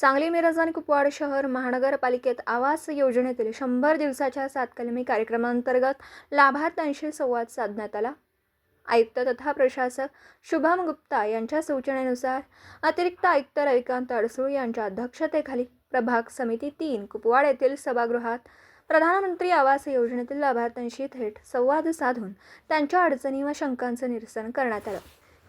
सांगली मिरज आणि कुपवाड शहर महानगरपालिकेत आवास योजनेतील शंभर दिवसाच्या सातकलमी कार्यक्रमांतर्गत लाभार्थ्यांशी संवाद साधण्यात आला. आयुक्त तथा प्रशासक शुभम गुप्ता यांच्या सूचनेनुसार अतिरिक्त आयुक्त रविकांत अडसूळ यांच्या अध्यक्षतेखाली प्रभाग समिती तीन कुपवाड येथील सभागृहात प्रधानमंत्री आवास योजनेतील लाभार्थ्यांशी थेट संवाद साधून त्यांच्या अडचणी व शंकांचं निरसन करण्यात आलं.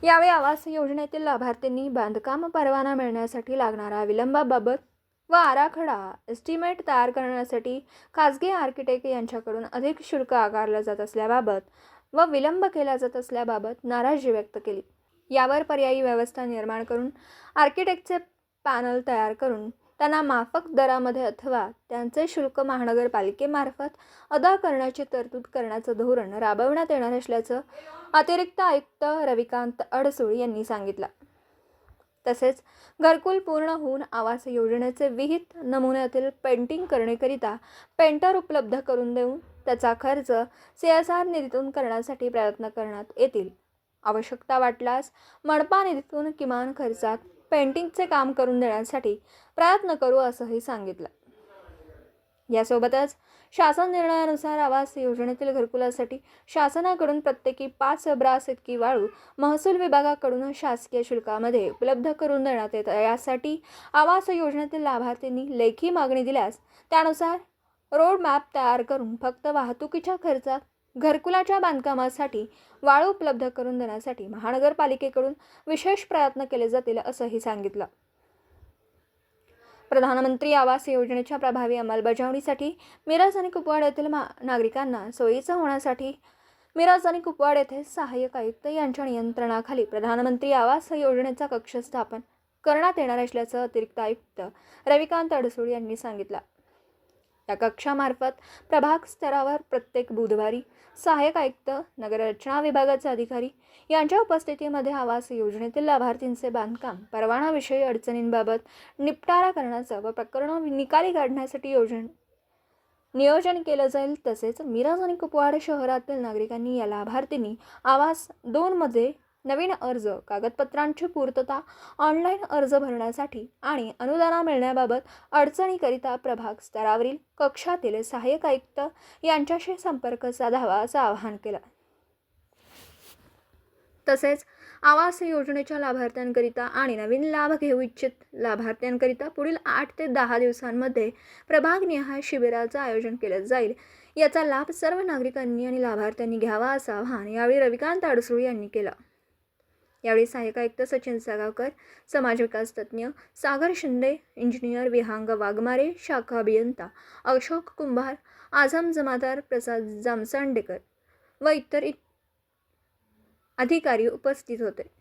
यावेळी आवास योजनेतील लाभार्थ्यांनी बांधकाम परवाना मिळण्यासाठी लागणारा विलंबाबाबत व आराखडा एस्टिमेट तयार करण्यासाठी खाजगी आर्किटेक्ट यांच्याकडून अधिक शुल्क आकारलं जात असल्याबाबत व विलंब केला जात असल्याबाबत नाराजी व्यक्त केली. यावर पर्यायी व्यवस्था निर्माण करून आर्किटेक्टचे पॅनल तयार करून त्यांना माफक दरामध्ये अथवा त्यांचे शुल्क महानगरपालिकेमार्फत अदा करण्याची तरतूद करण्याचं धोरण राबवण्यात येणार असल्याचं अतिरिक्त आयुक्त रविकांत अडसूळ यांनी सांगितलं. तसेच घरकुल पूर्ण होऊन आवास योजनेचे विहित नमुन्यातील पेंटिंग करण्याकरिता पेंटर उपलब्ध करून देऊन त्याचा खर्च सी एस आर निधीतून करण्यासाठी प्रयत्न करण्यात येतील. आवश्यकता वाटल्यास मनपा निधीतून किमान खर्चात पेंटिंगचे काम करून देण्यासाठी प्रयत्न करू असंही सांगितलं. यासोबतच शासन निर्णयानुसार आवास योजनेतील घरकुलासाठी शासनाकडून प्रत्येकी पाच ब्रास इतकी वाळू महसूल विभागाकडून शासकीय शुल्कामध्ये उपलब्ध करून देण्यात येत. यासाठी आवास योजनेतील लाभार्थींनी लेखी मागणी दिल्यास त्यानुसार रोड मॅप तयार करून फक्त वाहतुकीच्या खर्चात घरकुलाच्या बांधकामासाठी वाळू उपलब्ध करून देण्यासाठी महानगरपालिकेकडून विशेष प्रयत्न केले जातील असंही सांगितलं. प्रधानमंत्री आवास योजनेच्या प्रभावी अंमलबजावणीसाठी मिरज आणि कुपवाड येथील मा नागरिकांना सोयीचं होण्यासाठी मिरज आणि कुपवाड येथे सहाय्यक आयुक्त यांच्या नियंत्रणाखाली प्रधानमंत्री आवास योजनेचा कक्ष स्थापन करण्यात येणार असल्याचं अतिरिक्त आयुक्त रविकांत अडसूळ यांनी सांगितलं. या कक्षामार्फत प्रभाग स्तरावर प्रत्येक बुधवारी सहाय्यक आयुक्त नगररचना विभागाचे अधिकारी यांच्या उपस्थितीमध्ये आवास योजनेतील लाभार्थींचे बांधकाम परवानाविषयी अडचणींबाबत निपटारा करण्याचं व प्रकरणं निकाली काढण्यासाठी योजन नियोजन केलं जाईल तसेच मिरज आणि कुपवाड शहरातील नागरिकांनी या लाभार्थींनी आवास दोनमध्ये नवीन अर्ज कागदपत्रांची पूर्तता ऑनलाईन अर्ज भरण्यासाठी आणि अनुदाना मिळण्याबाबत अडचणीकरिता प्रभाग स्तरावरील कक्षातील सहाय्यक आयुक्त यांच्याशी संपर्क साधावा असं आवाहन केलं. तसेच आवास योजनेच्या लाभार्थ्यांकरिता आणि नवीन लाभ घेऊ इच्छित लाभार्थ्यांकरिता पुढील आठ ते दहा दिवसांमध्ये प्रभागनिहाय शिबिराचं आयोजन केलं जाईल. याचा लाभ सर्व नागरिकांनी आणि लाभार्थ्यांनी घ्यावा असं आवाहन यावेळी रविकांत अडसूळ यांनी केलं. यावेळी सहाय्यक आयुक्त सचिन सागावकर समाज विकास तज्ज्ञ सागर शिंदे इंजिनियर विहांग वाघमारे शाखा अभियंता अशोक कुंभार आझम जमादार प्रसाद जामसांडेकर व इतर इत- अधिकारी उपस्थित होते.